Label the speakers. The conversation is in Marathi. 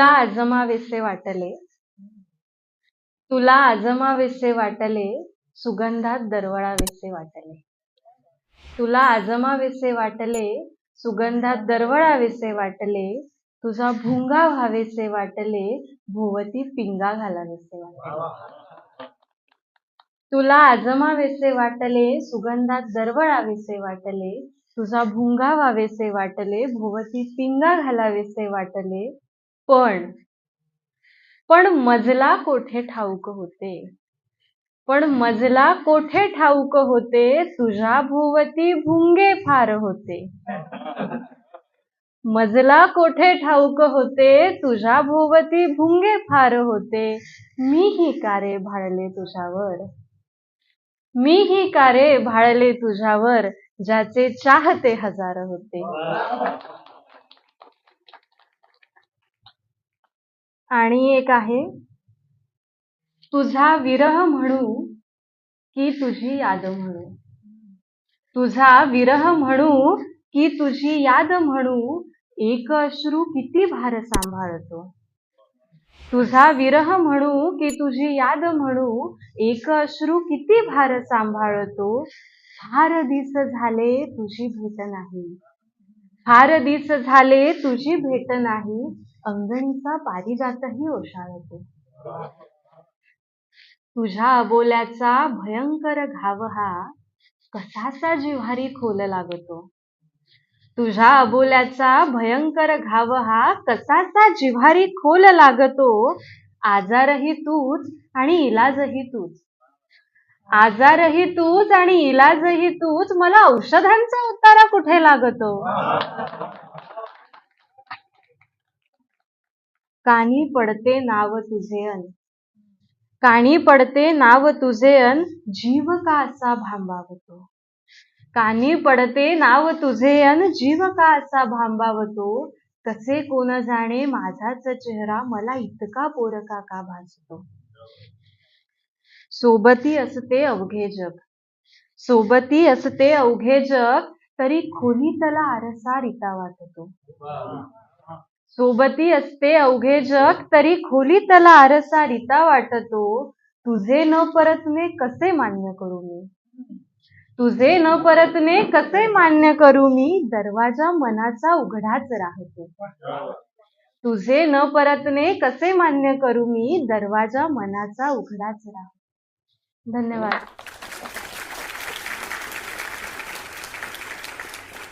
Speaker 1: तुला आजमावेसे वाटले. तुला आजमावेसे वाटले सुगंधात दरवळावेसे वाटले. तुला आजमावेसे वाटले सुगंधात दरवळावेसे वाटले. तुझा भुंगा व्हावेसे वाटले भोवती पिंगा घालावेसे वाटले. तुला आजमावेसे वाटले सुगंधात दरवळावेसे वाटले. तुझा भुंगा व्हावेसे वाटले भोवती पिंगा घालावेसे वाटले. पण पण मजला कोठे ठाऊक होते? पण मजला कोठे ठाऊक होते? तुझ्या भोवती भुंगे फार होते. मजला कोठे ठाऊक होते? तुझ्या भोवती भुंगे फार होते. मीही कारे भाळले तुझ्यावर. मीही कारे भाळले तुझ्यावर ज्याचे चाहते हजार होते. आणि एक आहे तुझा विरह म्हणू की तुझी याद म्हणू. तुझा विरह म्हणू की तुझी याद म्हणू एक अश्रू किती भार सांभाळतो. तुझा विरह म्हणू की तुझी याद म्हणू एक अश्रू किती भार सांभाळतो. फार दिस झाले तुझी भेट नाही. फार दिस झाले तुझी भेट नाही. अंगणीचा पारिजातही ओशाळतो तुझ्या अबोल्याचा भयंकर घाव हा कसाचा जिव्हारी खोल लागतो? तुझ्या अबोल्याचा भयंकर घाव हा कसाचा जिव्हारी खोल लागतो? आजारही तूच आणि इलाजही तूच. आजारही तूच आणि इलाजही तूच. मला औषधांचा उतारा कुठे लागतो? कानी पडते नाव तुझे अन कानी पडते नाव तुझे अन जीव का असा भांबावतो? कानी पडते नाव तुझे अन जीव का असा भांबावतो? कसे कोण जाणे माझाच चेहरा मला इतका पोरका का भासतो? सोबती असते अवघे जग. सोबती असते अवघे जग तरी खोलीतला आरसा रिता वाटतो. सोबती असते अवघे जग तरी खोलीतला आरसा रिता वाटतो. तुझे न परतणे कसे मान्य करू मी? तुझे न परतणे कसे मान्य करू मी? दरवाजा मनाचा उघडाच राहतो. तुझे न परतणे कसे मान्य करू मी? दरवाजा मनाचा उघडाच राहतो. धन्यवाद.